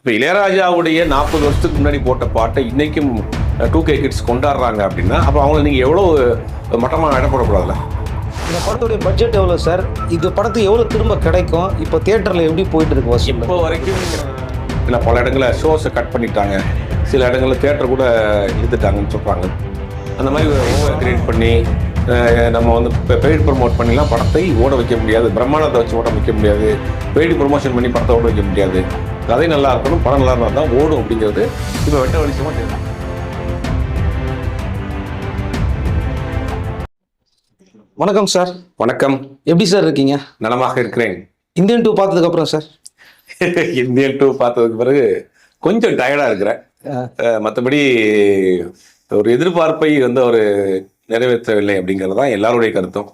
இப்போ இளையராஜாவுடைய நாற்பது வருஷத்துக்கு முன்னாடி போட்ட பாட்டை இன்னைக்கும் டூ கே கிட்ஸ் கொண்டாடுறாங்க அப்படின்னா அப்போ அவங்களை நீங்கள் எவ்வளோ மட்டமாக இடப்படக்கூடாதுல்ல இந்த படத்துடைய பட்ஜெட் எவ்வளோ சார் இது படத்துக்கு எவ்வளோ திரும்ப கிடைக்கும்? இப்போ தியேட்டரில் எப்படி போயிட்டு இருக்கு வசூல் இப்போ வரைக்கும் இல்லை பல இடங்களில் ஷோஸை கட் பண்ணிட்டாங்க. சில இடங்களில் தேட்டர் கூட இழுத்துட்டாங்கன்னு சொல்கிறாங்க அந்த மாதிரி ஓவர் கிரியேட் பண்ணி நம்ம வந்து பெய்டு ப்ரொமோட் பண்ணிலாம் படத்தை ஓட வைக்க முடியாது. பிரம்மாண்டத்தை வச்சு ஓட வைக்க முடியாது. பெய்டு ப்ரொமோஷன் பண்ணி படத்தை ஓட வைக்க முடியாது. கதை நல்லா இருக்கணும் படம் நல்லா இருந்தால் தான் ஓடும் அப்படிங்கிறது இப்போ வெட்ட வெளிச்சமாக தெரியும் வணக்கம் சார். வணக்கம். எப்படி சார் இருக்கீங்க? நலமாக இருக்கிறேன். இந்தியன் டூ பார்த்ததுக்கப்புறம் சார்? இந்தியன் டூ பார்த்ததுக்கு பிறகு கொஞ்சம் டயர்டாக இருக்கிறேன். மற்றபடி ஒரு எதிர்பார்ப்பை வந்து ஒரு நிறைவேற்றவில்லை அப்படிங்கிறது தான் எல்லாருடைய கருத்தும்.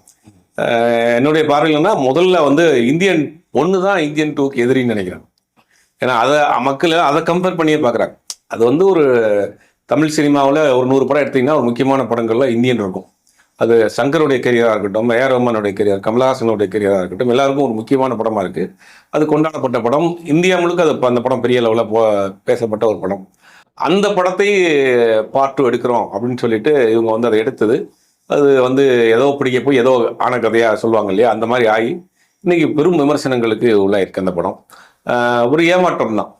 என்னுடைய பார்வையில்னா முதல்ல வந்து இந்தியன் ஒன்று தான் இந்தியன் டூக்கு எதிரின்னு நினைக்கிறேன். ஏன்னா அதை மக்கள் அதை கம்பேர் பண்ணியே பார்க்குறாங்க. அது வந்து ஒரு தமிழ் சினிமாவில் ஒரு நூறு படம் எடுத்தீங்கன்னா ஒரு முக்கியமான படங்கள்லாம் இந்தியன் இருக்கும். அது சங்கருடைய கெரியராக இருக்கட்டும் ஏ ரஹ்மானுடைய கெரியர் கமலஹாசனுடைய கெரியராக இருக்கட்டும் எல்லாருக்கும் ஒரு முக்கியமான படமாக இருக்குது அது கொண்டாடப்பட்ட படம் இந்தியா முழுக்க அது அந்த படம் பெரிய லெவலில் போ பேசப்பட்ட ஒரு படம். அந்த படத்தை பார்ட் டூ எடுக்கிறோம் அப்படின்னு சொல்லிட்டு இவங்க வந்து அதை எடுத்தது. அது வந்து ஏதோ பிடிக்க போய் ஏதோ ஆன கதையாக சொல்லுவாங்க இல்லையா? அந்த மாதிரி ஆகி இன்றைக்கி பெரும் விமர்சனங்களுக்கு உள்ளாயிருக்கு அந்த படம். ஒரு ஏமாற்றம் தான்.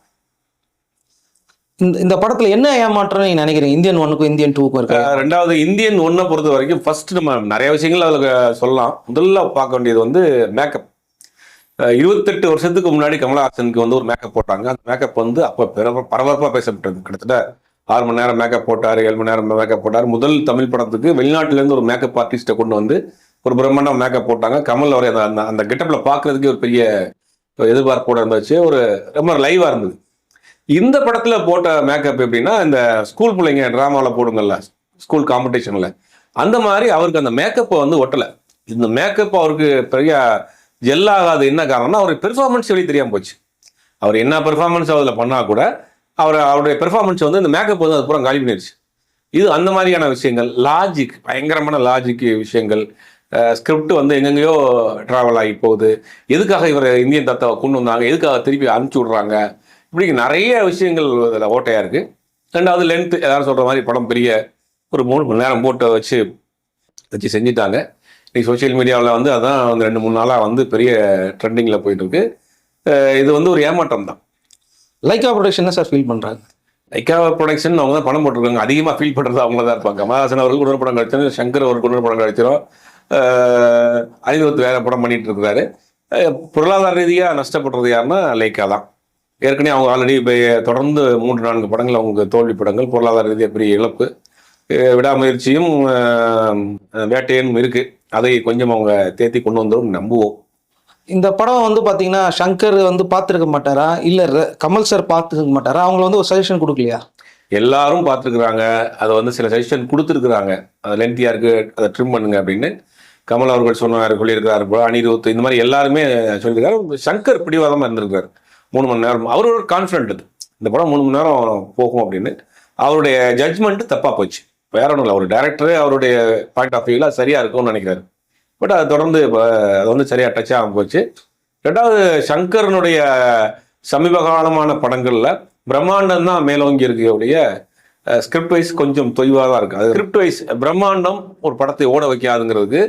இந்த இந்த படத்தில் என்ன ஏமாற்றம் நீங்க நினைக்கிறீங்க? இந்தியன் ஒன்னுக்கும் இந்தியன் டூக்கும் இருக்கு ரெண்டாவது இந்தியன் ஒன்னை பொறுத்த வரைக்கும் ஃபர்ஸ்ட் நம்ம நிறைய விஷயங்கள் அதில் சொல்லலாம். முதல்ல பார்க்க வேண்டியது வந்து மேக்கப் இருபத்தெட்டு வருஷத்துக்கு முன்னாடி கமலஹாசனுக்கு வந்து ஒரு மேக்கப் போட்டாங்க. அந்த மேக்கப் வந்து அப்போ பரபரப்பாக பேசப்பட்டது. கிட்டத்தட்ட ஆறு மணி நேரம் மேக்கப் போட்டார் ஏழு மணி நேரம் மேக்கப் போட்டார். முதல் தமிழ் படத்துக்கு வெளிநாட்டிலேருந்து ஒரு மேக்கப் ஆர்டிஸ்ட்டை கொண்டு வந்து ஒரு பிரம்மாண்டம் மேக்கப் போட்டாங்க. கமல் அவரை அந்த அந்த- அந்த கெட்டப்பில் பார்க்கறதுக்கே ஒரு பெரிய எதிர்பார்ப்போட இருந்துச்சு ஒரு ரொம்ப லைவாக இருந்தது. இந்த படத்தில் போட்ட மேக்கப் எப்படின்னா இந்த ஸ்கூல் பிள்ளைங்க ட்ராமாவில் போடுங்கள்ல ஸ்கூல் காம்படிஷனில் அந்த மாதிரி அவருக்கு அந்த மேக்கப்பை வந்து ஒட்டலை. இந்த மேக்கப் அவருக்கு பெரிய ஜெல் ஆகாது என்ன காரணம்னா அவருக்கு பெர்ஃபார்மன்ஸ் வெளியே தெரியாமல் போச்சு. அவர் என்ன பெர்ஃபார்மன்ஸ் அதில் பண்ணால் கூட அவர் அவருடைய பெர்ஃபார்மன்ஸ் வந்து இந்த மேக்கப் வந்து அது பூரா காலி பண்ணிடுச்சு இது அந்த மாதிரியான விஷயங்கள் லாஜிக் பயங்கரமான லாஜிக் விஷயங்கள் ஸ்கிரிப்ட் வந்து எங்கெங்கேயோ ட்ராவல் ஆகி போகுது. எதுக்காக இவர் இந்தியன் தத்தாவை கொண்டு வந்தாங்க? எதுக்காக திருப்பி அனுப்பிச்சி விட்றாங்க? இப்படி நிறைய விஷயங்கள் அதில் ஓட்டையாக இருக்குது ரெண்டாவது லென்த் எல்லாரும் சொல்கிற மாதிரி படம் பெரிய ஒரு மூணு மணி நேரம் போட்டு வச்சு வச்சு செஞ்சுட்டாங்க. இன்னைக்கு சோஷியல் மீடியாவில் வந்து அதான் வந்து ரெண்டு மூணு நாளாக வந்து பெரிய ட்ரெண்டிங்கில் போயிட்டு இருக்கு. அஹ் இது வந்து ஒரு ஏமாற்றம் தான். லைக்கா ப்ரொடக்ஷன் சார் ஃபீல் பண்றாங்க? லைக்கா ப்ரொடக்ஷன் அவங்க தான் பணம் போட்டிருக்காங்க. அதிகமாக ஃபீல் பண்ணுறது அவங்க தான் இருப்பாங்க கமலஹாசன் அவர்களுக்கு இன்னொரு படம் கிடைச்சிடும் சங்கர் அவருக்கு இன்னொரு படம் கிடைச்சிடும் அனிருத் வேற படம் பண்ணிட்டு இருக்கிறாரு பொருளாதார ரீதியாக நஷ்டப்படுறது யாருன்னா லைக்கா தான். ஏற்கனவே அவங்க ஆல்ரெடி இப்போ தொடர்ந்து மூன்று நான்கு படங்கள் அவங்க தோல்வி படங்கள் பொருளாதார ரீதியாக பெரிய இழப்பு. விடாமுயற்சியும் வேட்டையனும் இருக்கு. அதை கொஞ்சம் அவங்க தேத்தி கொண்டு வந்தோம் நம்புவோம். இந்த படம் வந்து பாத்தீங்கன்னா சங்கர் வந்து பார்த்துருக்க மாட்டாரா? இல்ல கமல் சார் பார்த்துருக்க மாட்டாரா? அவங்கள வந்து ஒரு சஜஷன் கொடுக்கலையா? எல்லாரும் பார்த்துருக்குறாங்க. அதை வந்து சில சஜஷன் கொடுத்துருக்குறாங்க. அது லென்த்தியாக இருக்கு. அதை ட்ரிம் பண்ணுங்க அப்படின்னு. கமல் அவர்கள் சொன்னார் சொல்லியிருக்கிறார் போல அனிருத் இந்த மாதிரி எல்லாருமே சொல்லியிருக்காரு. சங்கர் பிடிவாதமாக இருந்திருக்காரு. மூணு மணி நேரம் அவரோட கான்ஃபிடென்ட் இது இந்த படம் மூணு மணி நேரம் போகும் அப்படின்னு. அவருடைய ஜட்ஜ்மெண்ட் தப்பாக போச்சு. வேற ஒன்றும் இல்லை அவர் டேரக்டரே அவருடைய பாயிண்ட் ஆஃப் வியூவில் சரியாக இருக்கும்னு நினைக்கிறாரு. பட் அது தொடர்ந்து இப்போ அது வந்து சரியாக டச் ஆகாம போச்சு. ரெண்டாவது சங்கரனுடைய சமீப காலமான படங்களில் பிரம்மாண்டம் தான் மேலோங்கி இருக்கக்கூடிய ஸ்கிரிப்ட் வைஸ் கொஞ்சம் தொய்வாக தான் இருக்குது அது ஸ்கிரிப்ட் வைஸ் பிரம்மாண்டம் ஒரு படத்தை ஓட வைக்காதுங்கிறதுக்கு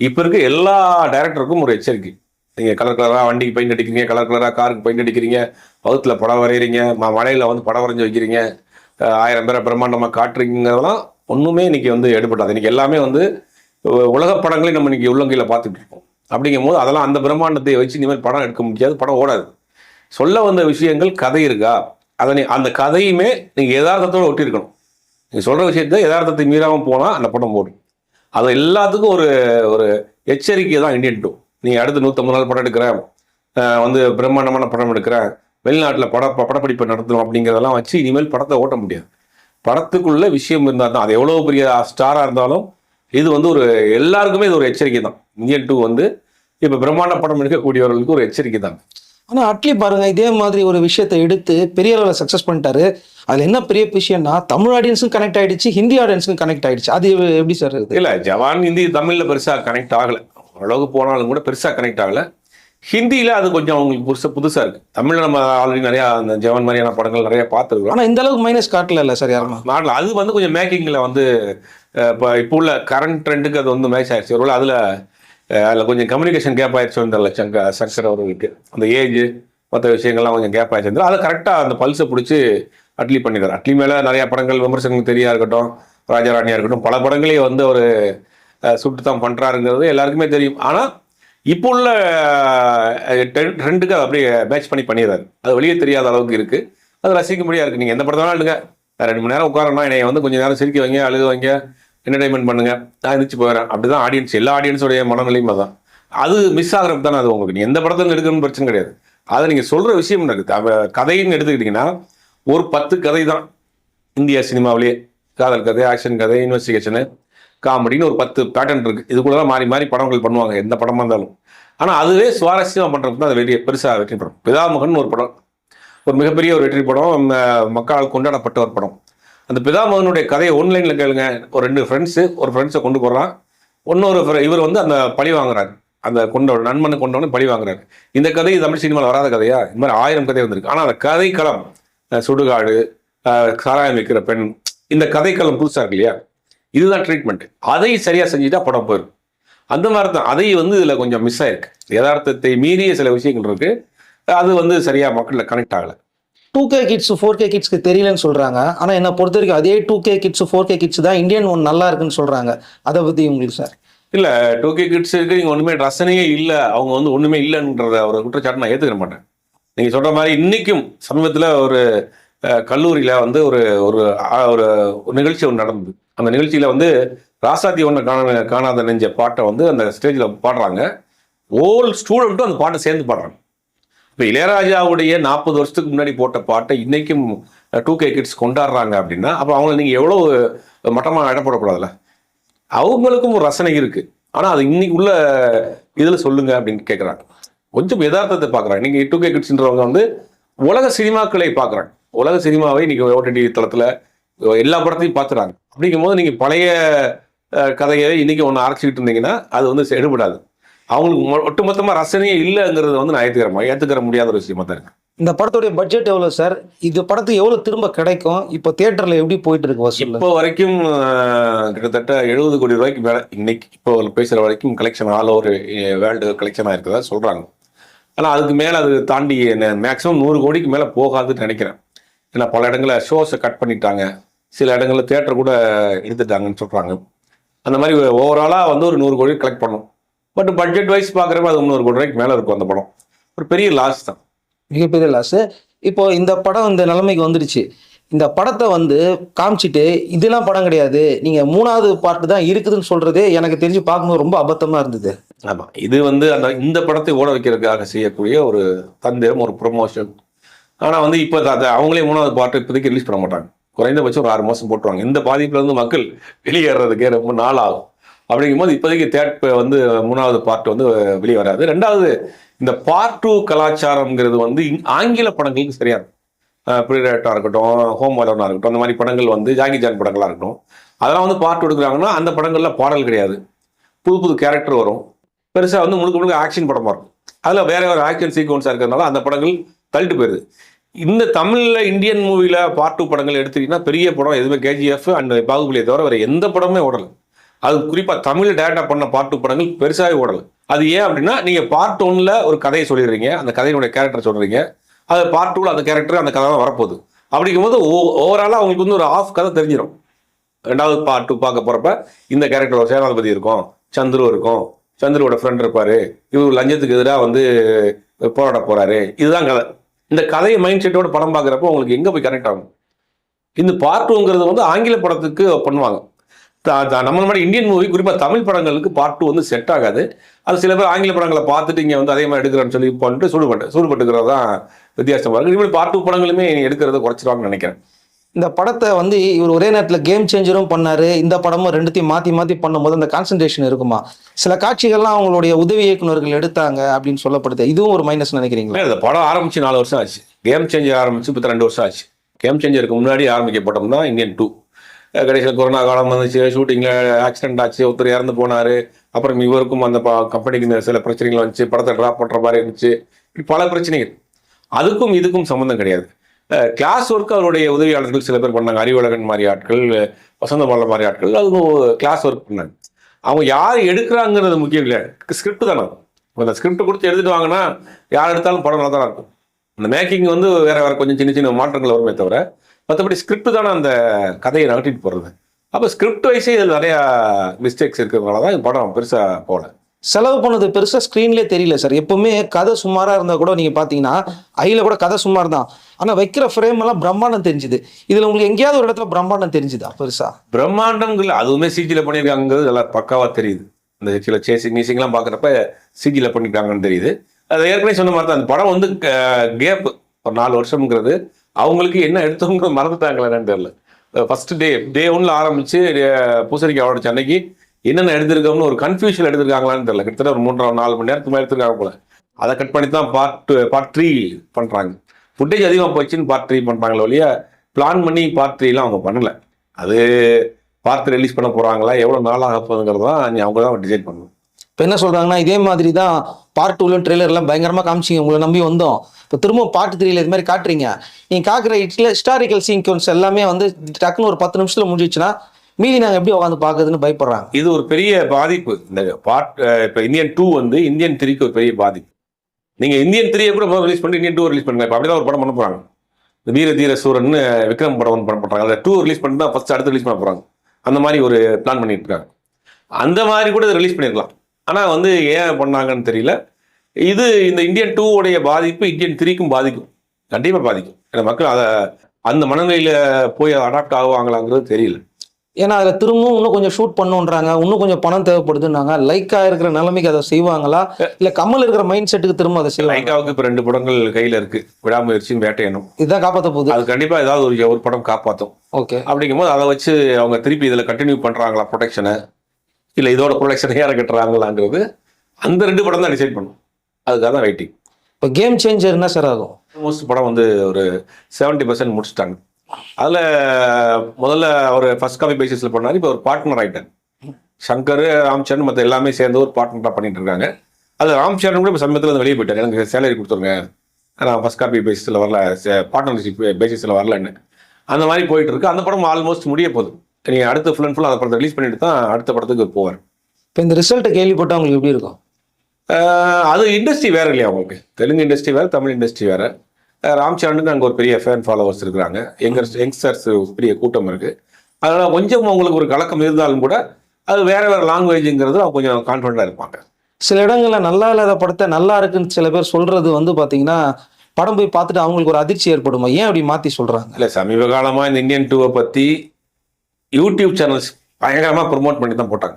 இப்போ இருக்க எல்லா டைரக்டருக்கும் ஒரு எச்சரிக்கை. நீங்கள் கலர் கலராக வண்டிக்கு பெயிண்ட் அடிக்கிறீங்க கலர் கலராக காருக்கு பெயிண்ட் அடிக்கிறீங்க பகுத்தில் படம் வரைகிறீங்க ம- வந்து படம் வரைஞ்சி வைக்கிறீங்க ஆயிரம் பேரை பிரம்மாண்டமாக காட்டுறீங்கிறதெல்லாம் ஒன்றுமே இன்றைக்கி வந்து எடுபட்டாது இன்னைக்கு எல்லாமே வந்து உலக படங்களே நம்ம இன்றைக்கி உள்ளங்கையில் பார்த்துட்டு இருக்கோம். அப்படிங்கும் போது அதெல்லாம் அந்த பிரம்மாண்டத்தை வச்சு இனிமேல் படம் எடுக்க முடியாது படம் ஓடாது. சொல்ல வந்த விஷயங்கள் கதை இருக்கா? அதை நீ அந்த கதையுமே நீங்கள் யதார்த்தத்தோடு ஒட்டியிருக்கணும். நீங்கள் சொல்கிற விஷயத்த யதார்த்தத்தை மீறாமல் போனால் அந்த படம் ஓடும். அது எல்லாத்துக்கும் ஒரு ஒரு எச்சரிக்கை தான் இந்தியன் டூ நீ அடுத்து நூற்றம்பது நாள் படம் எடுக்கிறேன். வந்து பிரம்மாண்டமான படம் எடுக்கிறேன். வெளிநாட்டில் பட படப்பிடிப்பை நடத்தணும் அப்படிங்கிறதெல்லாம் வச்சு இனிமேல் படத்தை ஓட்ட முடியாது. படத்துக்குள்ள விஷயம் இருந்தால் தான் அது எவ்வளோ பெரிய ஸ்டாராக இருந்தாலும் இது வந்து ஒரு எல்லாருக்குமே இது ஒரு எச்சரிக்கை தான் இந்தியன் டூ வந்து இப்போ பிரம்மாண்ட படம் எடுக்கக்கூடியவர்களுக்கு ஒரு எச்சரிக்கை தான் ஆனா அட்லி பாருங்க இதே மாதிரி ஒரு விஷயத்தை எடுத்து பெரிய அளவில் சக்ஸஸ் பண்ணிட்டாரு. அதுல என்ன பெரிய விஷயம்னா தமிழ் ஆடியன்ஸும் கனெக்ட் ஆயிடுச்சு ஹிந்தி ஆடியன்ஸுக்கும் கனெக்ட் ஆயிடுச்சு. அது எப்படி சார் இல்ல ஜவான் ஹிந்தி தமிழ்ல பெருசா கனெக்ட் ஆகல. ஓரளவுக்கு போனாலும் கூட பெருசா கனெக்ட் ஆகல. ஹிந்தியில் அது கொஞ்சம் அவங்களுக்கு புதுசு புதுசாக இருக்குது தமிழில் நம்ம ஆல்ரெடி நிறையா அந்த ஜெவன் மாதிரியான படங்கள் நிறைய பார்த்துருக்கோம் ஆனா இந்த அளவுக்கு மைனஸ் காட்டல இல்ல சார் யாருமா? மாடல் அது வந்து கொஞ்சம் மேக்கிங்கில் வந்து இப்போ இப்போ உள்ள கரண்ட் ட்ரெண்டுக்கு அது வந்து மேட்ச் ஆயிடுச்சு. ஒருவேளை அதில் அதில் கொஞ்சம் கம்யூனிகேஷன் கேப் ஆயிடுச்சு தெரியல சங்க சங்கர் அவர்களுக்கு. அந்த ஏஜ் மற்ற விஷயங்கள்லாம் கொஞ்சம் கேப் ஆயிடுச்சு அதை கரெக்டாக அந்த பல்ஸை பிடிச்சி அட்லி பண்ணிடுறாரு. அட்லி மேலே நிறைய படங்கள் விமர்சனங்கள் தெரியா இருக்கட்டும் ராஜாராணியாக இருக்கட்டும் பல படங்களையும் வந்து ஒரு சுட்டு தான் பண்ணுறாருங்கிறது எல்லாருக்குமே தெரியும். ஆனால் இப்போ உள்ள ட்ரெண்டுக்கு அதை அப்படியே மேட்ச் பண்ணி பண்ணிடுறாரு. அது வெளியே தெரியாத அளவுக்கு இருக்குது அது ரசிக்கும்படியாக இருக்குது நீங்கள் எந்த படத்தாலும் வேணாலும் எடுங்க. ரெண்டு மணி நேரம் உட்காரணும் என்னை வந்து கொஞ்சம் நேரம் சிரிக்க வைங்க அழுக வைங்க. என்டர்டைன்மெண்ட் பண்ணுங்க. நான் எந்திரிச்சு போயிடறேன் அப்படிதான் ஆடியன்ஸ் எல்லா ஆடியன்ஸோடைய மனநிலையும் அதான். அது மிஸ் ஆகிறப்ப தானே அது உங்களுக்கு. நீ எந்த படத்தை எடுக்கணும்னு பிரச்சனை கிடையாது. அதை நீங்கள் சொல்கிற விஷயம் இருக்குது கதைன்னு எடுத்துக்கிட்டிங்கன்னா ஒரு பத்து கதை தான் இந்தியா சினிமாவிலேயே. காதல் கதை ஆக்ஷன் கதை இன்வெஸ்டிகேஷனு காமெடின்னு ஒரு பத்து பேட்டர்ன் இருக்கு. இதுக்குள்ள தான் மாறி மாறி படங்கள் பண்ணுவாங்க எந்த படமா இருந்தாலும். ஆனால் அதுவே சுவாரஸ்யமாக பண்ணுறது தான் அது வெற்றி பெருசாக வெற்றி படம் பிதாமகன் ஒரு படம். ஒரு மிகப்பெரிய ஒரு வெற்றி படம். மக்களால் கொண்டாடப்பட்ட ஒரு படம். அந்த பிதாமகனுடைய கதையை ஆன்லைனில் கேளுங்க. ஒரு ரெண்டு ஃப்ரெண்ட்ஸு ஒரு ஃப்ரெண்ட்ஸை கொண்டு போகிறான் இன்னொரு ஒரு இவர் வந்து அந்த பழி வாங்குறாரு. அந்த கொண்டவன் நண்பனை கொண்டவனு பழி வாங்குறாரு. இந்த கதை தமிழ் சினிமாவில் வராத கதையா? இந்த மாதிரி ஆயிரம் கதை வந்திருக்கு. ஆனால் அந்த கதைக்களம் சுடுகாடு சாராயம் வைக்கிற பெண் இந்த கதைக்களம் புதுசாக இருக்கு இல்லையா? இதுதான் ட்ரீட்மெண்ட் அதை சரியாக செஞ்சுட்டா படம் போயிடும் அந்த மாதிரி தான். அதை வந்து இதில் கொஞ்சம் மிஸ் ஆயிருக்கு. யதார்த்தத்தை மீறிய சில விஷயங்கள் இருக்குது அது வந்து சரியாக மக்களில் கனெக்ட் ஆகலை. Two K kids four K கிட்ஸ்க்கு தெரியலன்னு சொல்றாங்க. ஆனா என்ன பொறுத்த வரைக்கும் அதே two K kids four K kids தான் இந்தியன் ஒன் நல்லா இருக்குன்னு சொல்றாங்க. அதை பத்தி உங்களுக்கு சார் இல்லை டூ கே கிட்ஸுக்கு இங்கே ஒன்றுமே ரசனையே இல்லை. அவங்க வந்து ஒன்றுமே இல்லைன்றத ஒரு குற்றச்சாட்டு நான் ஏற்றுக்க மாட்டேன். நீங்கள் சொல்கிற மாதிரி இன்னைக்கும் சமீபத்தில் ஒரு கல்லூரியில் வந்து ஒரு ஒரு ஒரு ஒரு நிகழ்ச்சி ஒன்று நடந்தது. அந்த நிகழ்ச்சியில் வந்து ராசாத்தி ஒன்று காண காணாத நெஞ்ச பாட்டை வந்து அந்த ஸ்டேஜில் பாடுறாங்க. ஓல் ஸ்டூடெண்ட்டும் அந்த பாட்டை சேர்ந்து பாடுறாங்க. இப்போ இளையராஜாவுடைய நாற்பது வருஷத்துக்கு முன்னாடி போட்ட பாட்டை இன்னைக்கும் டூ கே கிட்ஸ் கொண்டாடுறாங்க அப்படின்னா அப்போ அவங்கள நீங்கள் எவ்வளோ மட்டமாக இடப்படக்கூடாதுல்ல அவங்களுக்கும் ஒரு ரசனை இருக்குது ஆனால் அது இன்னைக்கு உள்ள இதில் சொல்லுங்க அப்படின்னு கேட்குறாங்க கொஞ்சம் யதார்த்தத்தை பார்க்குறாங்க நீங்கள் டூ கே கிட்ஸ்ன்றவங்க வந்து உலக சினிமாக்களை பார்க்குறாங்க உலக சினிமாவை இன்னைக்கு ஓடிடி தளத்தில் எல்லா படத்தையும் பார்த்துறாங்க அப்படிங்கும்போது நீங்கள் பழைய கதையை இன்னைக்கு ஒன்று அரைச்சிக்கிட்டு இருந்தீங்கன்னா அது வந்து எடுபடாது. அவங்களுக்கு மொ- ஒட்டுமொத்தமா ரசனையே இல்லைங்கிறது வந்து நான் ஏற்றுக்கிறேன் ஏற்றுக்கிற முடியாத ஒரு விஷயமா தான் இருக்கு. இந்த படத்துடைய பட்ஜெட் எவ்வளவு சார் இது படத்துக்கு எவ்வளவு திரும்ப கிடைக்கும்? இப்போ தியேட்டர்ல எப்படி போயிட்டு இருக்கு வசூல்? இப்போ வரைக்கும் கிட்டத்தட்ட எழுபது கோடி ரூபாய்க்கு மேலே இன்னைக்கு இப்போ பேசுகிற வரைக்கும் கலெக்ஷன் ஆல் ஓவர் வேர்ல்டு கலெக்ஷனாக இருக்கிறதா சொல்கிறாங்க ஆனால் அதுக்கு மேலே அது தாண்டி மேக்ஸிமம் நூறு கோடிக்கு மேலே போகாதுன்னு நினைக்கிறேன். ஏன்னா பல இடங்களில் ஷோஸை கட் பண்ணிட்டாங்க. சில இடங்களில் தியேட்டர் கூட எடுத்துட்டாங்கன்னு சொல்கிறாங்க அந்த மாதிரி ஓவராலாக வந்து ஒரு நூறு கோடி கலெக்ட் பண்ணும் பட் பட்ஜெட் வைஸ் பார்க்குறப்ப அது முந்நூறு கோடி ரூபாய்க்கு மேலே இருக்கும் அந்த படம். ஒரு பெரிய லாஸ் தான். மிகப்பெரிய லாஸ் இப்போ இந்த படம் இந்த நிலைமைக்கு வந்துடுச்சு. இந்த படத்தை வந்து காமிச்சிட்டு இதெல்லாம் படம் கிடையாது. நீங்க மூணாவது பார்ட் தான் இருக்குதுன்னு சொல்றதே எனக்கு தெரிஞ்சு பார்க்கும்போது ரொம்ப அபத்தமா இருந்தது. ஆமாம் இது வந்து அந்த இந்த படத்தை ஓட வைக்கிறதுக்காக செய்யக்கூடிய ஒரு தந்திரம் ஒரு ப்ரொமோஷன் ஆனால் வந்து இப்போ அவங்களே மூணாவது பாட்டு இப்போதைக்கு ரிலீஸ் பண்ண மாட்டாங்க. குறைந்தபட்சம் ஒரு ஆறு மாதம் போட்டுருவாங்க. இந்த பாதிப்புல இருந்து மக்கள் வெளியேறதுக்கே ரொம்ப நாள் ஆகும் அப்படிங்கும்போது இப்போதைக்கு தேர்ட் வந்து மூணாவது பார்ட் வந்து வெளியே வராது. ரெண்டாவது இந்த பார்ட் டூ கலாச்சாரம்ங்கிறது வந்து இங்- ஆங்கில படங்களுக்கு சரியா இருக்கும். இருக்கட்டும் ஹோம் அலோனாக இருக்கட்டும் அந்த மாதிரி படங்கள் வந்து ஜாங்கி ஜான் படங்களாக இருக்கட்டும். அதெல்லாம் வந்து பார்ட் எடுக்கிறாங்கன்னா அந்த படங்களில் பாடல் கிடையாது. புது புது கேரக்டர் வரும். பெருசாக வந்து முழுக்க முழுக்க ஆக்ஷன் படமாக இருக்கும் அதில் வேற ஒரு ஆக்ஷன் சீக்வன்ஸாக இருக்கிறதுனால அந்த படங்கள் தள்ளிட்டு போயிடுது இந்த தமிழில் இந்தியன் மூவியில் பார்ட் டூ படங்கள் எடுத்துக்கிட்டிங்கன்னா பெரிய படம் எதுவுமே கேஜிஎஃப் அண்ட் பாகுபலியை தவிர வேறு எந்த படமே ஓடலை. அது குறிப்பாக தமிழ் டேரக்டாக பண்ண பார்ட் டூ படங்கள் பெருசாகவே ஓடலை. அது ஏன் அப்படின்னா நீங்கள் பார்ட் ஒன்ல ஒரு கதையை சொல்லிடுறீங்க அந்த கதையினுடைய கேரக்டர் சொல்கிறீங்க அது பார்ட் டூவில் அந்த கேரக்டர் அந்த கதை தான் வரப்போகுது. அப்படிங்கும்போது ஓவராலாக அவங்களுக்கு வந்து ஒரு ஆஃப் கதை தெரிஞ்சிடும் ரெண்டாவது பார்ட் டூ பார்க்க போகிறப்ப இந்த கேரக்டர் சேனாதிபதி இருக்கும் சந்துரு இருக்கும். சந்துருவோட ஃப்ரெண்ட் இருப்பார். இவர் லஞ்சத்துக்கு எதிராக வந்து போராட போகிறாரு இதுதான் கதை. இந்த கதையை மைண்ட் செட்டோட படம் பார்க்குறப்போ உங்களுக்கு எங்கே போய் கனெக்ட் ஆகும்? இந்த பார்ட் டூங்கிறது வந்து ஆங்கில படத்துக்கு பண்ணுவாங்க. நம்ம மாதிரி இந்தியன் மூவி குறிப்பாக தமிழ் படங்களுக்கு பார்ட் டூ வந்து செட் ஆகாது. அது சில பேர் ஆங்கில படங்களை பார்த்துட்டு இங்கே வந்து அதே மாதிரி எடுக்கிறேன்னு சொல்லி பண்ணிட்டு சூடுபட்டு சூடுபட்டுக்கிறது தான் வித்தியாசமா இருக்கு. இப்படி பார்ட் டூ படங்களுமே எடுக்கிறத குறைச்சிருவாங்கன்னு நினைக்கிறேன். இந்த படத்தை வந்து இவர் ஒரே நேரத்தில் கேம் சேஞ்சரும் பண்ணாரு. இந்த படமும் ரெண்டுத்தையும் மாற்றி மாற்றி பண்ணும்போது அந்த கான்சன்ட்ரேஷன் இருக்குமா? சில காட்சிகள்லாம் அவங்களுடைய உதவி இயக்குனர்கள் எடுத்தாங்க அப்படின்னு சொல்லப்படுது. இதுவும் ஒரு மைனஸ் நினைக்கிறீங்களா? இந்த படம் ஆரம்பிச்சு நாலு வருஷம் ஆச்சு. கேம் சேஞ்சர் ஆரம்பிச்சு இப்போ ரெண்டு வருஷம் ஆச்சு. கேம் சேஞ்சருக்கு முன்னாடி ஆரம்பிக்க படம் தான் இந்தியன் டூ கடைசியில் கொரோனா காலம் வந்துச்சு ஷூட்டிங்கில் ஆக்சிடென்ட் ஆச்சு ஒருத்தர் இறந்து போனார். அப்புறம் இவருக்கும் அந்த கம்பெனிக்கு சில பிரச்சனைகள் வந்துச்சு படத்தை ட்ராப் பண்ணுற மாதிரி இருந்துச்சு. இப்படி பல பிரச்சனைகள். அதுக்கும் இதுக்கும் சம்மந்தம் கிடையாது. கிளாஸ் ஒர்க் அவருடைய உதவியாளர்கள் சில பேர் பண்ணாங்க. அறிவழகன் மாதிரி ஆட்கள் வசந்த பாலன் மாதிரி ஆட்கள் அதுவும் கிளாஸ் ஒர்க் பண்ணாங்க. அவங்க யார் எடுக்கிறாங்கிறது முக்கியம் இல்லை. ஸ்கிரிப்ட் தானே அந்த ஸ்கிரிப்ட் கொடுத்து எடுத்துட்டு வாங்கினா யார் எடுத்தாலும் படம் நல்லா தான் இருக்கும். அந்த மேக்கிங் வந்து வேற வேற கொஞ்சம் சின்ன சின்ன மாற்றங்கள் வருமே தவிர மற்றபடி ஸ்கிரிப்ட் தானே அந்த கதையை நகட்டிட்டு போகிறது அப்போ ஸ்கிரிப்ட் வைஸே இதில் நிறையா மிஸ்டேக்ஸ் இருக்கிறதுனால தான் இந்த படம் பெருசாக போகல. செலவு பண்ணது பெருசா ஸ்க்ரீன்லேயே தெரியல சார் எப்பவுமே கதை சுமாரா இருந்தா கூட நீங்க பாத்தீங்கன்னா ஐல கூட கதை சுமார் தான். ஆனா வைக்கிற ஃப்ரேம் எல்லாம் பிரம்மாண்டம் தெரிஞ்சுது. இதுல உங்களுக்கு எங்கேயாவது ஒரு இடத்துல பிரம்மாண்டம் தெரிஞ்சுதா பெருசா? பிரம்மாண்டங்கள் அதுவுமே சிஜியில் பண்ணியிருக்காங்கிறது எல்லாம் பக்காவாக தெரியுது. இந்த சில சேசிங் மீசிங்லாம் பார்க்குறப்ப சிஜியில் பண்ணியிருக்காங்கன்னு தெரியுது. அது ஏற்கனவே சொன்ன மாதிரி தான் அந்த படம் வந்து கேப் ஒரு நாலு வருஷம்ங்கிறது அவங்களுக்கு என்ன எடுத்தவங்க மறந்துட்டாங்களா என்னன்னு தெரியல. ஃபர்ஸ்ட் டே டே ஒன்ல ஆரம்பிச்சு அஹ், பூசணிக்கு அவரோட சென்னைக்கு என்னென்ன எடுத்திருக்கோம்னு ஒரு கன்ஃபியூஷன் எடுத்திருக்காங்களான்னு தெரியல. கிட்டத்தட்ட ஒரு மூன்றரை நாலு மணி நேரத்துக்கு மேலே எடுத்திருக்காங்க போல. அதை கட் பண்ணி தான் பார்ட் பார்ட் த்ரீ பண்ணுறாங்க ஃபுட்டேஜ் அதிகமாக போச்சுன்னு பார்ட் த்ரீ பண்ணுறாங்களே ஒழிய பிளான் பண்ணி பார்ட் த்ரீலாம் அவங்க பண்ணலை. அது பார்த்து ரிலீஸ் பண்ண போகிறாங்களா எவ்வளோ நாளாக போகுதுங்கிறது தான் அவங்க தான் டிசைட் பண்ணணும். இப்போ என்ன சொல்றாங்கன்னா இதே மாதிரி தான் பார்ட் டூலும் ட்ரெய்லர்லாம் பயங்கரமா காமிச்சிங்க. உங்களை நம்பி வந்தோம். இப்போ திரும்ப பார்ட் த்ரீல இது மாதிரி காட்டுறீங்க. நீங்க காக்குற ஹிஸ்டாரிக்கல் சீக்வன்ஸ் எல்லாமே வந்து டக்குன்னு ஒரு பத்து நிமிஷத்துல முடிஞ்சிச்சுன்னா மீதி நாங்கள் எப்படி உட்காந்து பார்க்குறதுன்னு பயப்படுறாங்க. இது ஒரு பெரிய பாதிப்பு. இந்த பார்ட் இப்போ இந்தியன் டூ வந்து இந்தியன் த்ரீக்கு ஒரு பெரிய பாதிப்பு. நீங்கள் இந்தியன் த்ரீயை கூட ரிலீஸ் பண்ணி இந்தியன் டூ ரிலீஸ் பண்ணுங்க. இப்போ அப்படிதான் ஒரு படம் பண்ண போகிறாங்க வீர தீர சூரன் விக்ரம் படம் ஒன்று படம் பண்ணுறாங்க அதில் டூ ரிலீஸ் பண்ணி தான் ஃபஸ்ட் அடுத்து ரிலீஸ் பண்ண போகிறாங்க அந்த மாதிரி ஒரு பிளான் பண்ணிட்டு இருக்காங்க. அந்த மாதிரி கூட ரிலீஸ் பண்ணிருக்கலாம் ஆனால் வந்து ஏன் பண்ணாங்கன்னு தெரியல. இது இந்த இந்தியன் டூ உடைய பாதிப்பு இந்தியன் த்ரீக்கும் பாதிக்கும். கண்டிப்பாக பாதிக்கும். ஏன்னா மக்கள் அதை அந்த மனநிலையில் போய் அடாப்ட் ஆகுவாங்களாங்கிறது தெரியல. ஏன்னா அதுல திரும்பவும் இன்னும் கொஞ்சம் ஷூட் பண்ணுன்றாங்க. இன்னும் கொஞ்சம் பணம் தேவைப்படுதுன்னாங்க. லைக்கா இருக்கிற நிலைமைக்கு அதை செய்வாங்களா? இல்ல கமல் இருக்கிற மைண்ட் செட்டுக்கு திரும்ப அதை செய்வாங்க லைக்காவுக்கு இப்போ ரெண்டு படங்கள் கையில் இருக்கு. விடாமுயற்சியும் வேட்டையனும் இதுதான் காப்பாத்த போகுது. அது கண்டிப்பாக ஏதாவது ஒரு ஒரு படம் காப்பாற்றும் ஓகே அப்படிங்கும்போது அதை வச்சு அவங்க திருப்பி இதில் கண்டினியூ பண்ணுறாங்களா ப்ரொடெக்ஷனை இல்லை இதோட ப்ரொடெக்ஷனை யாரை கட்டுறாங்களாங்கிறது அந்த ரெண்டு படம் தான் டிசைட் பண்ணும். அதுக்காக தான் வெயிட்டிங் இப்போ கேம் சேஞ்சர் என்ன சார் ஆகும்? ஆல்மோஸ்ட் படம் வந்து ஒரு செவன்ட்டி பர்சன்ட் முடிச்சிட்டாங்க. அதில் முதல்ல அவர் ஃபர்ஸ்ட் காப்பி பேசிஸில் பண்ணார் இப்போ ஒரு பார்ட்னர் ஆயிட்டார். சங்கர் ராம்சரண் மற்ற எல்லாமே சேர்ந்து ஒரு பார்ட்னராக பண்ணிட்டு இருக்காங்க. அது ராம்சரண் கூட இப்போ சமயத்தில் வந்து வெளியே போயிட்டார். எனக்கு சேலரி கொடுத்துருங்க. நான் ஃபர்ஸ்ட் காப்பி பேசிஸில் வரல பார்ட்னர்ஷிப் பேசிஸில் வரலன்னு. அந்த மாதிரி போயிட்டு இருக்கு. அந்த படம் ஆல்மோஸ்ட் முடிய போகுது. நீ அடுத்த ஃபுல் அண்ட் ஃபுல் அந்த படத்தை ரிலீஸ் பண்ணிட்டு தான் அடுத்த படத்துக்கு போவார். இப்போ இந்த ரிசல்ட்டை கேள்விப்பட்டா உங்களுக்கு எப்படி இருக்கும்? அது இண்டஸ்ட்ரி வேற இல்லையா உங்களுக்கு? தெலுங்கு இண்டஸ்ட்ரி வேற தமிழ் இண்டஸ்ட்ரி வேற. ஆஹ் ராம் சரணுக்கு அங்கே ஒரு பெரிய ஃபேன் ஃபாலோவர்ஸ் இருக்கிறாங்க. யங்கர்ஸ் யங்ஸ்டர்ஸ் பெரிய கூட்டம் இருக்கு. அதனால கொஞ்சம் உங்களுக்கு ஒரு கலக்கம் இருந்தாலும் கூட அது வேற வேற லாங்குவேஜுங்கிறது அவங்க கொஞ்சம் கான்ஃபிடண்டாக இருப்பாங்க. சில இடங்கள்ல நல்லா இல்லாத படத்தை நல்லா இருக்குன்னு சில பேர் சொல்றது வந்து பாத்தீங்கன்னா படம் போய் பார்த்துட்டு அவங்களுக்கு ஒரு அதிர்ச்சி ஏற்படுமா? ஏன் அப்படி மாத்தி சொல்றாங்க? இல்லை சமீப காலமாக இந்த இந்தியன் டூவை பற்றி யூடியூப் சேனல்ஸ் பயங்கரமாக ப்ரொமோட் பண்ணி தான் போட்டாங்க.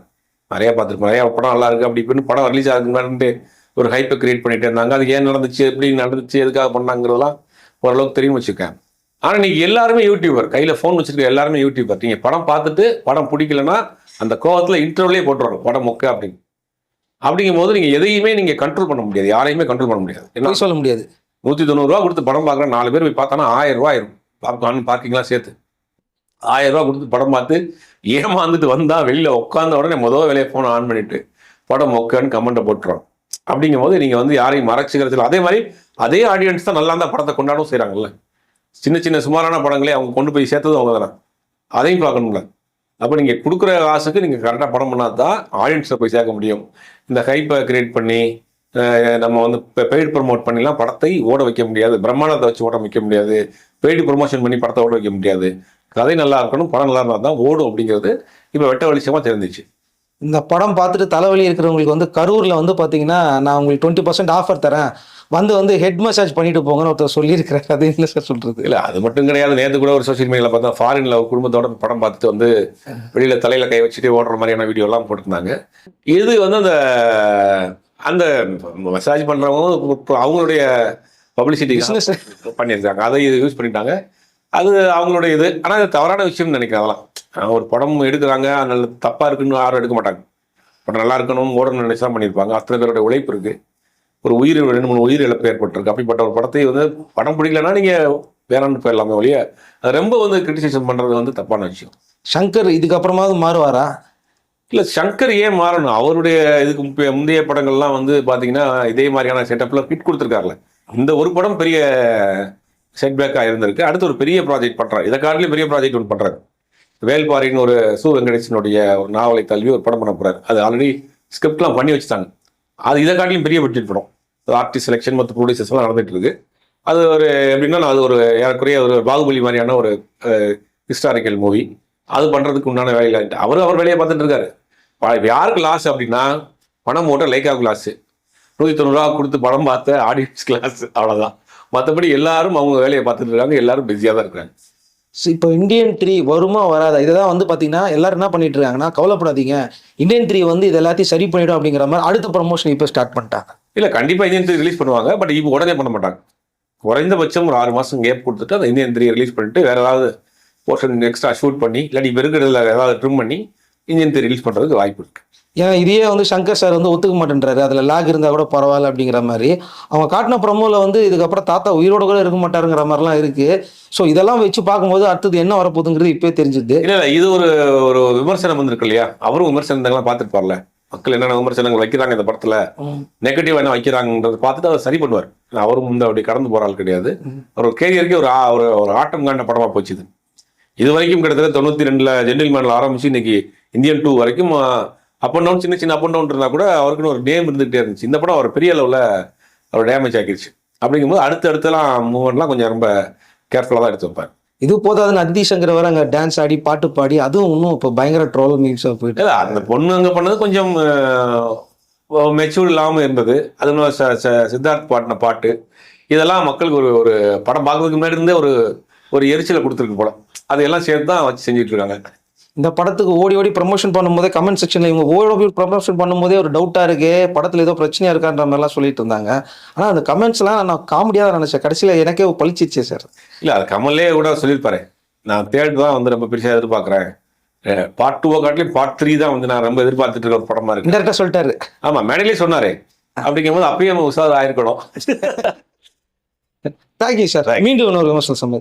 நிறையா பார்த்துருப்போம். நிறையா படம் நல்லா இருக்கு. அப்படி இப்படின்னு படம் ரிலீஸ் ஆகுதுக்கு முன்னாடி ஒரு ஹைப்பை கிரியேட் பண்ணிட்டு இருந்தாங்க. அது ஏன் நடந்துச்சு? எப்படி நடந்துச்சு? எதுக்காக பண்ணாங்கிறதெல்லாம் ஓரளவுக்கு தெரியும் வச்சுக்கேன். ஆனால் இன்னைக்கு எல்லாருமே யூடியூபர் கையில் ஃபோன் வச்சிருக்க எல்லாருமே யூடியூபர் நீங்கள் படம் பார்த்துட்டு படம் பிடிக்கலன்னா அந்த கோவத்தில் இன்டர்வியூலே போட்டுருவாங்க படம் மொக்க அப்படின்னு. அப்படிங்கும் போது நீங்கள் எதையுமே நீங்கள் கண்ட்ரோல் பண்ண முடியாது. யாரையுமே கண்ட்ரோல் பண்ண முடியாது. என்ன? சொல்ல முடியாது. நூற்றி தொண்ணூறுரூவா கொடுத்து படம் பார்க்குற நாலு பேர் போய் பார்த்தானா ஆயிரம் ரூபா ஆயிரும். பாப்கார்ன் பார்க்கிங்லாம் சேர்த்து. ஆயிரம் ரூபா கொடுத்து படம் பார்த்து ஏமாந்துட்டு வந்தால் வெளியில் உட்காந்த உடனே முதல் வேலையை ஃபோனை ஆன் பண்ணிவிட்டு படம் மொக்கன்னு கமெண்ட்டை போட்டுரும். அப்படிங்கும் போது நீங்கள் வந்து யாரையும் மறைச்சிக்கிறதில்ல அதே மாதிரி அதே ஆடியன்ஸ் தான் நல்லா இருந்தால் படத்தை கொண்டாடவும் செய்கிறாங்கல்ல சின்ன சின்ன சுமாரான படங்களே அவங்க கொண்டு போய் சேர்த்ததும் அவங்க தானே. அதையும் பார்க்கணும்ல அப்போ நீங்கள் கொடுக்குற காசுக்கு நீங்கள் கரெக்டாக படம் பண்ணால் தான் ஆடியன்ஸை போய் சேர்க்க முடியும். இந்த ஹைப்பை கிரியேட் பண்ணி நம்ம வந்து பெய்டு ப்ரமோட் பண்ணிலாம் படத்தை ஓட வைக்க முடியாது. பிரம்மாண்டத்தை வச்சு ஓட வைக்க முடியாது. பெய்டு ப்ரொமோஷன் பண்ணி படத்தை ஓட வைக்க முடியாது. கதை நல்லா இருக்கணும் படம் நல்லா இருந்தால் தான் ஓடும் அப்படிங்கிறது இப்போ வெட்ட வெளிச்சமாக தெரிஞ்சிச்சு. இந்த படம் பார்த்துட்டு தலைவலி இருக்கிறவங்களுக்கு வந்து கரூர்ல வந்து பாத்தீங்கன்னா நான் உங்களுக்கு டுவெண்ட்டி பர்சன்ட் ஆஃபர் தரேன். வந்து வந்து ஹெட் மசாஜ் பண்ணிட்டு போங்கன்னு ஒருத்தர் சொல்லியிருக்கிறாரு. அது இல்லை சார் சொல்றது? இல்லை அது மட்டும் கிடையாது. நேற்று கூட ஒரு சோஷியல் மீடியாவில் பார்த்தா ஃபாரின்ல குடும்பத்தோட படம் பார்த்துட்டு வந்து வெளியில தலையில கை வச்சுட்டு ஓடுற மாதிரியான வீடியோலாம் போட்டிருந்தாங்க. இது வந்து அந்த அந்த மசாஜ் பண்றவங்க இப்போ அவங்களுடைய பப்ளிசிட்டி பண்ணியிருக்காங்க. அதை யூஸ் பண்ணிட்டாங்க. அது அவங்களுடைய இது. ஆனால் அது தவறான விஷயம்னு நினைக்கிறேன் அதெல்லாம். ஒரு படம் எடுக்கிறாங்க அதனால தப்பா இருக்குன்னு யாரும் எடுக்க மாட்டாங்க. படம் நல்லா இருக்கணும் ஓடணும்னு நினைச்சு தான் பண்ணியிருப்பாங்க. அத்தனை பேருடைய உழைப்பு இருக்கு. ஒரு உயிர் ரெண்டு மூணு உயிர் இழப்பு ஏற்பட்டிருக்கு. அப்படிப்பட்ட ஒரு படத்தை வந்து படம் பிடிக்கலன்னா நீங்க வேணாம்னு போயிடலாமே ஒழிய அது ரொம்ப வந்து கிரிட்டிசைசம் பண்றது வந்து தப்பான விஷயம். சங்கர் இதுக்கப்புறமாவது மாறுவாரா? இல்ல சங்கர் ஏன் மாறணும்? அவருடைய இதுக்கு முந்தைய படங்கள்லாம் வந்து பாத்தீங்கன்னா இதே மாதிரியான செட்டப்ல ஹிட் கொடுத்துருக்காருல. இந்த ஒரு படம் பெரிய செட்பேக்காக இருந்திருக்கு. அடுத்து ஒரு பெரிய ப்ராஜெக்ட் பண்ணுறாரு இதை காட்டிலும் பெரிய ப்ராஜெக்ட் ஒன்று பண்ணுறாரு வேல்பாரின்னு ஒரு சு வெங்கடேசனுடைய ஒரு நாவலை தழுவி ஒரு படம் பண்ண போறாரு. அது ஆல்ரெடி ஸ்கிரிப்ட்லாம் பண்ணி வச்சுட்டாங்க. அது இதை காட்டிலும் பெரிய பட்ஜெட் படம். ஆர்டிஸ்ட் செலெக்ஷன் மற்றும் ப்ரொடியூசர்ஸ் எல்லாம் நடந்துட்டு இருக்கு. அது ஒரு எப்படின்னா அது ஒரு ஏறக்குறைய ஒரு பாகுபலி மாதிரியான ஒரு ஹிஸ்டாரிக்கல் மூவி அது பண்ணுறதுக்கு உண்டான வேலையில அவர் அவர் வேலையை பார்த்துட்டு இருக்காரு. யாருக்கு லாஸ் அப்படின்னா பணம் ஓட்ட லைக்காவுக்கு லாஸு நூற்றி தொண்ணூறுரூவா கொடுத்து படம் பார்த்த ஆடியன்ஸ் கிளாஸ் அவ்வளோதான் மற்றபடி எல்லாரும் அவங்க வேலையை பார்த்துட்டு இருக்காங்க எல்லாரும் பிஸியாக தான் இருக்காங்க. So, இப்போ இந்தியன் த்ரீ வருமா வராதா? இதுதான் வந்து பார்த்தீங்கன்னா எல்லாரும் என்ன பண்ணிட்டு இருக்காங்கன்னா கவலைப்படாதீங்க. இந்தியன் த்ரீ வந்து இது எல்லாத்தையும் சரி பண்ணிடும் அப்படிங்கிற மாதிரி அடுத்த ப்ரமோஷன் இப்போ ஸ்டார்ட் பண்ணிட்டாங்க. இல்லை கண்டிப்பாக இந்தியன் த்ரீ ரிலீஸ் பண்ணுவாங்க பட் இப்போ உடனே பண்ண மாட்டாங்க. குறைந்தபட்சம் ஒரு ஆறு மாதம் கேப் கொடுத்துட்டு அந்த இந்தியன் த்ரீ ரிலீஸ் பண்ணிட்டு வேற ஏதாவது போர்ஷன் எக்ஸ்ட்ரா ஷூட் பண்ணி இல்லாட்டி இப்போ இருக்கிறதுல ஏதாவது ட்ரிம் பண்ணி இந்தியன் த்ரீ ரிலீஸ் பண்ணுறதுக்கு வாய்ப்பு இருக்கு. ஏன்னா இதையே வந்து சங்கர் சார் வந்து ஒத்துக்க மாட்டேன்றாரு. அதில் லாக் இருந்தால் கூட பரவாயில்ல அப்படிங்கிற மாதிரி. அவங்க காட்டின ப்ரமோல வந்து இதுக்கப்புறம் தாத்தா உயிரோட கூட இருக்க மாட்டாருங்கிற மாதிரிலாம் இருக்கு. ஸோ இதெல்லாம் வச்சு பார்க்கும்போது அடுத்தது என்ன வரப்போகுதுங்கிறது இப்போயே தெரிஞ்சுது. இல்ல இல்ல இது ஒரு ஒரு விமர்சனம் வந்திருக்கு இல்லையா? அவரும் விமர்சனங்கள்லாம் பார்த்துருப்பார்ல. மக்கள் என்னென்ன விமர்சனங்கள் வைக்கிறாங்க இந்த படத்துல? நெகட்டிவ் என்ன வைக்கிறாங்கன்றத பார்த்துட்டு அவர் சரி பண்ணுவார். அவரும் வந்து அப்படி கடந்து ஆள் கிடையாது. அவர் ஒரு கேரியருக்கே ஒரு ஒரு ஒரு ஆட்டம் காண்ட படமா போச்சு இது. வரைக்கும் கிட்டத்தட்ட தொண்ணூத்தி ரெண்டுல ஜென்டில்மேன்ல ஆரம்பிச்சு இன்னைக்கு இந்தியன் டூ வரைக்கும் அப் அண்ட் டவுன் சின்ன சின்ன அப் அண்ட் டவுன் இருந்தா கூட அவருக்குன்னு ஒரு நேம் இருந்துகிட்டே இருந்துச்சு. இந்த படம் அவர் பெரிய அளவுல அவர் டேமேஜ் ஆக்கிடுச்சு அப்படிங்கும்போது அடுத்து அடுத்தலாம் மூவ்மெண்ட்லாம் கொஞ்சம் ரொம்ப கேர்ஃபுல்லாக தான் எடுத்து வைப்பார். இது போதாதுன்னு அதி சங்கர் வர அங்கே டான்ஸ் ஆடி பாட்டு பாடி அதுவும் இன்னும் இப்போ பயங்கர ட்ரோல் மீம்ஸாக போயிட்டு இல்ல அந்த பொண்ணு அங்க பண்ணது கொஞ்சம் மெச்சூர் இல்லாம இருந்தது. அது சித்தார்த் பாடின பாட்டு. இதெல்லாம் மக்களுக்கு ஒரு ஒரு படம் பார்க்கறதுக்கு முன்னாடி இருந்தே ஒரு ஒரு எரிச்சலை கொடுத்துருக்கு படம் அதையெல்லாம் சேர்த்து தான் வச்சு செஞ்சுட்டு இருக்காங்க. இந்த படத்துக்கு ஓடி ஓடி ப்ரமோஷன் பண்ணும்போதே கமெண்ட் செக்ஷன்ல இவங்க ஓடி ஓடி ப்ரமோஷன் பண்ணும்போதே ஒரு டவுட்டா இருக்கு படத்துல ஏதோ பிரச்சனையா இருக்கான்ற மாதிரிலாம் சொல்லிட்டு இருந்தாங்க. ஆனா அந்த கமெண்ட்ஸ்லாம் நான் காமெடியா தான் நினைச்சேன். கடைசியில எனக்கே பழிச்சிச்சு சார் இல்ல அது கமலே கூட சொல்லியிருப்பாரு. நான் தேர்ட் தான் வந்து ரொம்ப பெருசா எதிர்பார்க்கறேன். பார்ட் டூவை காட்டிலும் பார்ட் த்ரீ தான் வந்து நான் ரொம்ப எதிர்பார்த்துட்டு இருக்க ஒரு படமா இருக்கு. இன்டெரக்டா சொல்லிட்டாரு. ஆமா மேடையிலே சொன்னாரு. அப்படிங்கும்போது அப்பயும் நம்ம உஷார் ஆயிருக்கணும். Thank you sir. மீண்டும் இன்னொரு விமர்சனம் சம்மதி